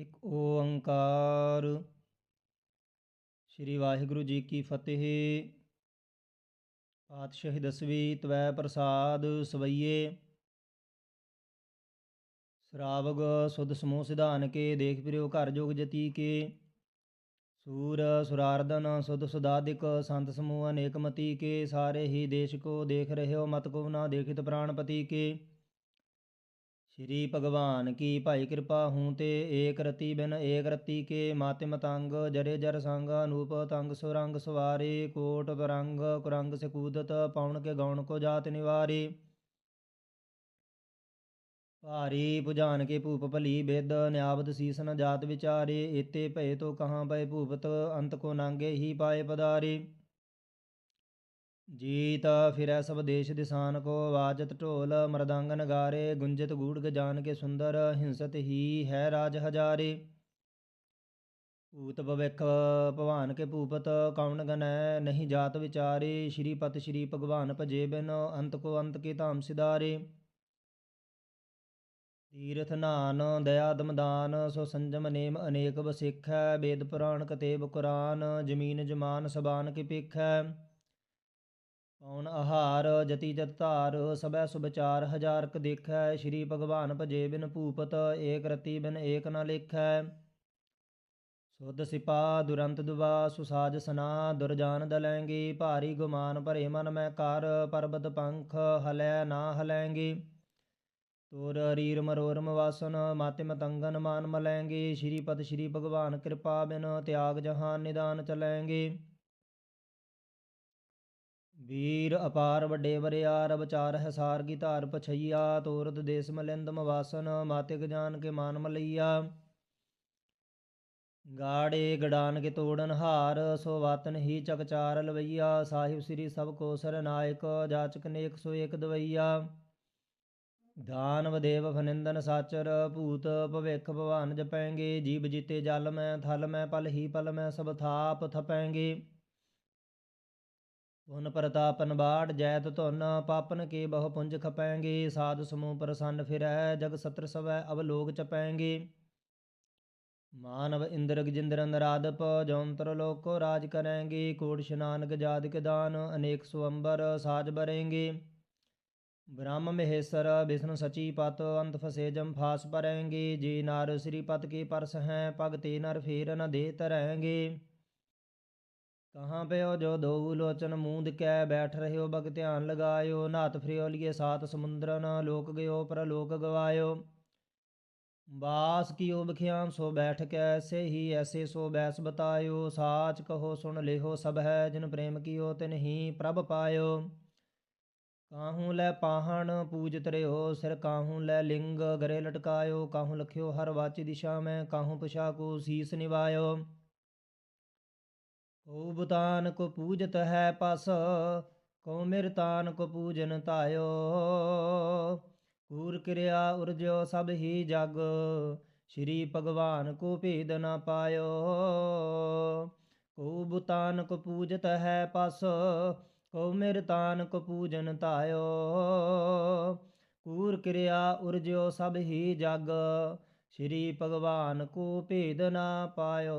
ਇੱਕ ਓੰਕਾਰ। ਸ੍ਰੀ ਵਾਹਿਗੁਰੂ ਜੀ ਕੀ ਫਤਿਹ। ਪਾਤਸ਼ਾਹੀ ਦਸਵੀਂ ਤਵੈ ਪ੍ਰਸਾਦ ਸਵਈਏ। ਸ਼ਰਾਵਗ ਸੁਧ ਸਮੂਹ ਸਿਧਾਨ ਕੇ, ਦੇਖ ਪਿਰਿਓ ਘਰ ਜੋਗ ਜਤੀ ਕੇ। ਸੂਰ ਸੁਰਾਰਦਨ ਸੁਧ ਸੁਦਾਦਿਕ ਸੰਤ ਸਮੂਹ ਅਨੇਕ ਮਤੀ ਕੇ। ਸਾਰੇ ਹੀ ਦੇਸ਼ ਕੋ ਦੇਖ ਰਹਿਓ ਮਤ ਕੋ ਨਾ ਦੇਖਿਤ ਪ੍ਰਾਣਪਤੀ ਕੇ। ਸ਼੍ਰੀ ਭਗਵਾਨ ਕੀ ਭਾਈ ਕਿਰਪਾ ਹੂੰ ਤੇ ਏਕ ਰਤੀ ਬਿਨ ਏਕ ਰਤੀ ਕੇ ਮਾਤਿ ਮਤੰਗ ਜਰੇ ਜਰ ਸੰਗ ਅਨੂਪ ਤੰਗ ਸੁਰੰਗ ਸਵਾਰੇ, ਕੋਟ ਤਰੰਗ ਕੁਰੰਗ ਸਕੂਦਤ ਪੌਣ ਕੇ ਗੌਣ ਕੋ ਜਾਤ ਨਿਵਾਰੇ। ਭਾਰੀ ਪੁਜਾਨ ਕੇ ਭੂਪ ਭਲੀ ਬਿਦ ਨਿਆਵਤ ਸੀਸ ਨ ਜਾਤ ਵਿਚਾਰੇ, ਏਤੇ ਭਏ ਤੋ ਕਹਾਂ ਪਏ ਭੂਪਤ, ਅੰਤ ਕੋ ਨਾਂਗੇ ਹੀ ਪਾਏ ਪਦਾਰੇ। ਜੀਤ ਫਿਰੈ ਸਭ ਦੇਸ਼ ਦਿਸਾਨ ਕੋ ਵਾਜਤ ਢੋਲ ਮਰਦੰਗ ਨਗਾਰੇ ਗੁੰਜਤ ਗੂੜ ਗਜਾਨ ਕੇ ਸੁੰਦਰ ਹਿੰਸਤ ਹੀ ਹੈ ਰਾਜ ਹਜਾਰੇ। ਭੂਤ ਭਵਿਖ ਭਵਾਨ ਕੇ ਭੂਪਤ ਕੌਣ ਗਨੈ ਨਹੀਂ ਜਾਤ ਵਿਚਾਰੇ ਸ਼੍ਰੀ ਪਤ ਸ਼੍ਰੀ ਭਗਵਾਨ ਭਜੇ ਬਿਨ ਅੰਤ ਕੋ ਅੰਤ ਕੇ ਧਾਮ ਸਿਧਾਰੇ। ਤੀਰਥ ਨਾਨ, ਦਇਆ ਦਮਦਾਨ, ਸੋ ਸੰਜਮ ਨੇਮ ਅਨੇਕ ਬਸਿਖੈ ਵੇਦ ਪੁਰਾਣ ਕਤੇਬ ਕੁਰਾਨ, ਜਮੀਨ ਜਮਾਨ ਸਬਾਨ ਕੀ ਪੇਖੈ ਪੌਣ ਆਹਾਰ ਜਤੀ ਜਤ ਧਾਰ, ਸਭੈ ਸੁਬਚਾਰ ਹਜ਼ਾਰ ਕ ਦੇਖੈ, ਸ਼੍ਰੀ ਭਗਵਾਨ ਭਜੇ ਬਿਨ ਭੂਪਤ, ਏਕ ਰਤੀ ਬਿਨ ਏਕ ਨ ਲੇਖੈ। ਸੁਧ ਸਿਪਾ, ਦੁਰੰਤ ਦੁਬਾ, ਸੁਸਾਜ ਸਨਾ ਦੁਰਜਾਨ ਦਲੈਂਗੇ, ਭਾਰੀ ਗੁਮਾਨ ਭਰੇ ਮਨ ਮੈਂ ਕਰ, ਪਰਬਤ ਪੰਖ ਹਲੈ ਨਾ ਹਲੈਂਗੇ। ਤੋਰ ਰੀਰ ਮਰੋਰਮ ਵਾਸਨ ਮਾਤੇ ਮਤੰਗਨ ਮਾਨ ਮਲੈਂਗੇ। ਸ਼੍ਰੀ ਪਤ ਸ਼੍ਰੀ ਭਗਵਾਨ ਕਿਰਪਾ ਬਿਨ ਤਿਆਗ ਜਹਾਨ ਨਿਦਾਨ ਚਲੈਂਗੇ। ਵੀਰ ਅਪਾਰ ਵੱਡੇ ਵਰਿਆਰ ਵਿਚਾਰ ਹੈ ਕੀ ਧਾਰ ਪਛਈਆ, ਤੋਰਤ ਦੇਸ ਮਲਿੰਦ ਮਵਾਸਨ ਮਾਤਿਕ ਜਾਨ ਕੇ ਮਾਨ ਮਲਈਆ। ਗਾੜੇ ਗੜਾਨ ਕੇ ਤੋੜਨ ਹਾਰ, ਸੋ ਵਾਤਨ ਹੀ ਚਕਚਾਰ ਲਵਈਆ। ਸਾਹਿਬ ਸ੍ਰੀ ਸਭ ਕੋ ਸਰਨਾਇਕ ਜਾਚਕ ਨੇਕ ਸੋ ਏਕ ਦਵਈਆ। ਦਾਨਵ ਦੇਵ ਫਨਿੰਦਨ ਸਾਚਰ, ਭੂਤ ਭਵਿਖ ਭਵਾਨ ਜਪੈਂਗੇ। ਜੀਵ ਜੀਤੇ ਜਲ ਮੈਂ, ਥਲ ਮੈਂ, ਪਲ ਹੀ ਪਲ ਮੈਂ, ਸਭ ਥਾਪ ਥਪੈਂਗੇ। ਪੁਨ ਪ੍ਰਤਾਪਨ ਬਾੜ ਜੈਤ ਧੁਨ, ਪਾਪਨ ਕੇ ਬਹੁ ਪੁੰਜ ਖਪੈਂਗੇ, ਸਾਧ ਸਮੂਹ ਪ੍ਰਸੰਨ ਫਿਰੈ, ਜਗ ਸਤਰ ਸਵੈ ਅਵਲੋਕ ਚਪੈਂਗੇ। ਮਾਨਵ ਇੰਦਰ ਗਜਿੰਦਰ ਨਰਾਦਪ ਜੌਂਤਰ ਲੋਕ ਕੋ ਰਾਜ ਕਰੈਂਗੇ, ਕੋਟ ਇਸ਼ਨਾਨ ਗਜਾਦਿਕ ਦਾਨ, ਅਨੇਕ ਸੁਅੰਬਰ ਸਾਜ ਬਰੇਂਗੇ। ਬ੍ਰਹਮ ਮਹੇਸ਼ਰ ਵਿਸ਼ਨੂੰ ਸਚੀ ਪਤ, ਅੰਤ ਫਸੇ ਜਮ ਫਾਸ ਪਰੈਂਗੇ ਜੀ ਨਾਰ ਸ੍ਰੀ ਪਤ ਕੀ ਪਰਸ ਹੈ ਪਗ ਤੇ ਨਰ ਫੇਰ ਨ ਦੇ ਤਰੈਂਗੇ ਕਹਾਂ ਪਿਓ ਜੋ ਦੋ ਲੋਚਨ ਮੂੰਦ ਕੈ ਬੈਠ ਰਹਿਓ ਬਗ ਧਿਆਨ ਲਗਾਇਓ ਨਾਤ ਫਰਿਓ ਲਿਏ ਸਾਤ ਸਮੁੰਦਰਨ, ਲੋਕ ਗਇਓ ਪਰ ਲੋਕ ਗਵਾਇਓ। ਬਾਸ ਕੀਓ ਬਖਿਆਨ ਸੋ ਬੈਠ ਕੈ ਐਸੇ ਹੀ ਐਸੇ ਸੋ ਬੈਸ ਬਤਾਇਓ। ਸਾਚ ਕਹੋ ਸੁਣ ਲਿਹੋ ਸਭ ਹੈ, ਜਿਨ ਪ੍ਰੇਮ ਕੀਓ ਤਿਨ ਹੀ ਪ੍ਰਭ ਪਾਇਓ। ਕਾਹੂ ਲੈ ਪਾਹਣ ਪੂਜਤ ਰਿਓ ਸਿਰ ਕਾਹੂ ਲੈ ਲਿੰਗ ਗਰੇ ਲਟਕਾਇਓ। ਕਾਹੂ ਲਖਿਓ ਹਰ ਵਾਚੀ ਦਿਸ਼ਾ ਮੈਂ, ਕਾਹੂ ਪਛਾ ਕੋ ਸੀਸ ਨਿਵਾਇਓ। ਕੋ ਬੁਤਾਨ ਕੋ ਪੂਜਤ ਹੈ ਪਸ ਕੋ ਮਿਰਤਾਨ ਕੋ ਪੂਜਨ ਤਾਇਓ ਕੂਰ ਕਿਰਿਆ ਉਰਜਿਓ ਸਭ ਹੀ ਜਗ, ਸ਼੍ਰੀ ਭਗਵਾਨ ਕੋ ਭੇਦ ਨਾ ਪਾਇਓ। ਕੋ ਬੁਤਾਨ ਕੋ ਪੂਜਤ ਹੈ ਪਸ ਕੋ ਮਿਰਤਾਨ ਕੋ ਪੂਜਨ ਤਾਇਓ ਕੂਰ ਕਿਰਿਆ ਉਰਜਿਓ ਸਭ ਹੀ ਜਗ, ਸ਼੍ਰੀ ਭਗਵਾਨ ਕੋ ਭੇਦ ਨਾ ਪਾਇਓ।